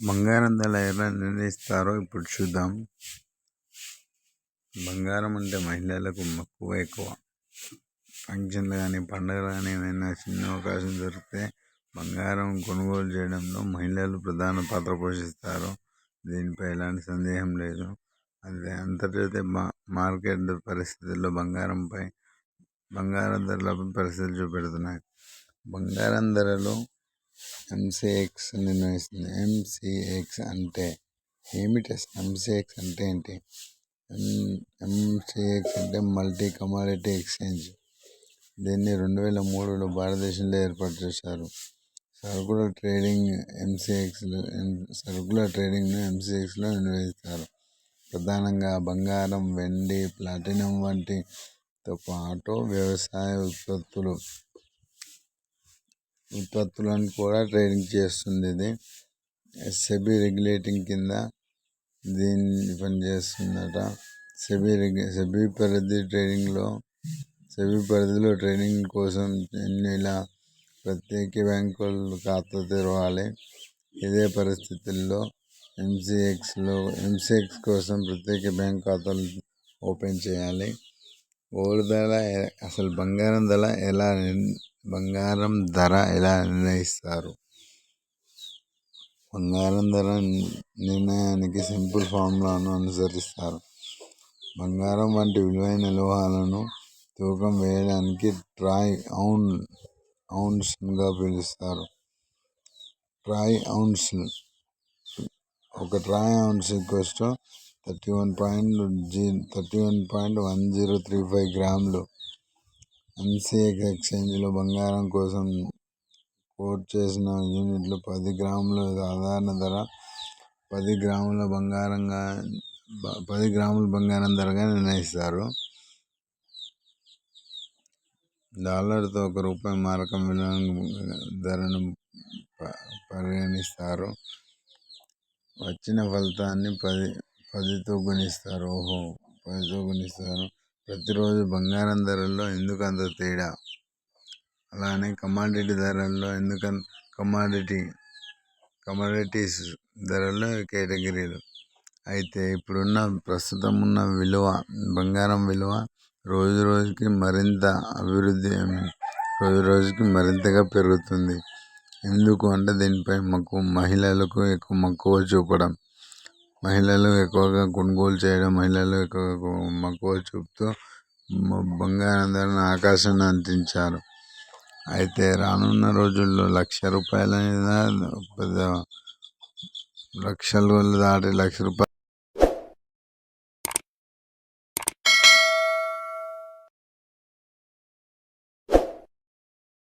బంగారం ధర ఎలా నిర్ణయిస్తారో ఇప్పుడు చూద్దాం. బంగారం అంటే మహిళలకు మక్కువ ఎక్కువ. ఫంక్షన్లు కానీ పండుగలు కానీ ఏమైనా చిన్న అవకాశం దొరికితే బంగారం కొనుగోలు చేయడంలో మహిళలు ప్రధాన పాత్ర పోషిస్తారు. దీనిపై ఎలాంటి సందేహం లేదు. అదే అంతర్జాతీయ మా మార్కెట్ పరిస్థితుల్లో బంగారంపై బంగారం ధరలపై పరిస్థితులు చూపెడుతున్నాయి. బంగారం ధరలు ఎంసీఎక్స్ నిర్ణయిస్తుంది. ఎంసీఎక్స్ అంటే ఏమిటి అసలు? ఎంసీఎక్స్ అంటే ఏంటి? ఎంసీఎక్స్ అంటే మల్టీ కమాడిటీ ఎక్స్చేంజ్. దీన్ని రెండు వేల మూడులో భారతదేశంలో ఏర్పాటు చేశారు. సరుకుల ట్రేడింగ్ ఎంసీఎక్స్లో సరుకుల ట్రేడింగ్ను ఎంసీఎక్స్లో నిర్వహిస్తారు. ప్రధానంగా బంగారం వెండి ప్లాటినం వంటితో పాటు వ్యవసాయ ఉత్పత్తులు ఉత్పత్తులను కూడా ట్రేడింగ్ చేస్తుంది ఇది. సెబీ రెగ్యులేటింగ్ కింద దీన్ని పనిచేస్తుందట సెబీ రెగ్యు సెబీ పరిధి ట్రేడింగ్లో సెబీ పరిధిలో ట్రేడింగ్ కోసం ఇలా ప్రత్యేక బ్యాంకులు ఖాతా తెరవాలి? ఇదే పరిస్థితుల్లో ఎంసీఎక్స్లో ఎంసీఎక్స్ కోసం ప్రత్యేక బ్యాంక్ ఖాతాలు ఓపెన్ చేయాలి. గోల్డ్ ధర అసలు బంగారం ధర ఎలా బంగారం ధర ఎలా నిర్ణయిస్తారు? బంగారం ధర నిర్ణయానికి సింపుల్ ఫార్ములాను అనుసరిస్తారు. బంగారం వంటి విలువైన లోహాలను తూకం వేయడానికి ట్రాయ్ ఔన్ ఔన్స్గా పిలుస్తారు. ట్రాయ్ ఔన్స్ ఒక troy ounce equals thirty one point G thirty one point one zero three five గ్రాములు. ఎంసీఎక్స్ ఎక్స్చేంజ్లో బంగారం కోసం కోట్ చేసిన యూనిట్లు పది గ్రాముల సాధారణ ధర పది గ్రాముల బంగారంగా పది గ్రాముల బంగారం ధరగా నిర్ణయిస్తారు. డాలర్తో ఒక రూపాయి మారకం విలువ ధరను పరిగణిస్తారు. వచ్చిన ఫలితాన్ని పది పదితో గుణిస్తారు. ఓహో పదితో గుణిస్తారు. ప్రతిరోజు బంగారం ధరల్లో ఎందుకు అంత తేడా? అలానే కమాడిటీ ధరల్లో ఎందుకన్ కమాడిటీ కమాడిటీస్ ధరల్లో కేటగిరీలు. అయితే ఇప్పుడున్న ప్రస్తుతం ఉన్న విలువ బంగారం విలువ రోజు రోజుకి మరింత అభివృద్ధి రోజు రోజుకి మరింతగా పెరుగుతుంది. ఎందుకు అంటే దీనిపై మక్కువ మహిళలకు ఎక్కువ మక్కువ చూపడం. మహిళలు ఎక్కువగా కొనుగోలు చేయడం మహిళలు ఎక్కువగా మక్కువ చూపుతూ బంగారం ధరను ఆకాశాన్ని అంటించారు అయితే రానున్న రోజుల్లో లక్ష రూపాయల పెద్ద లక్షలు దాటి లక్ష రూపాయలు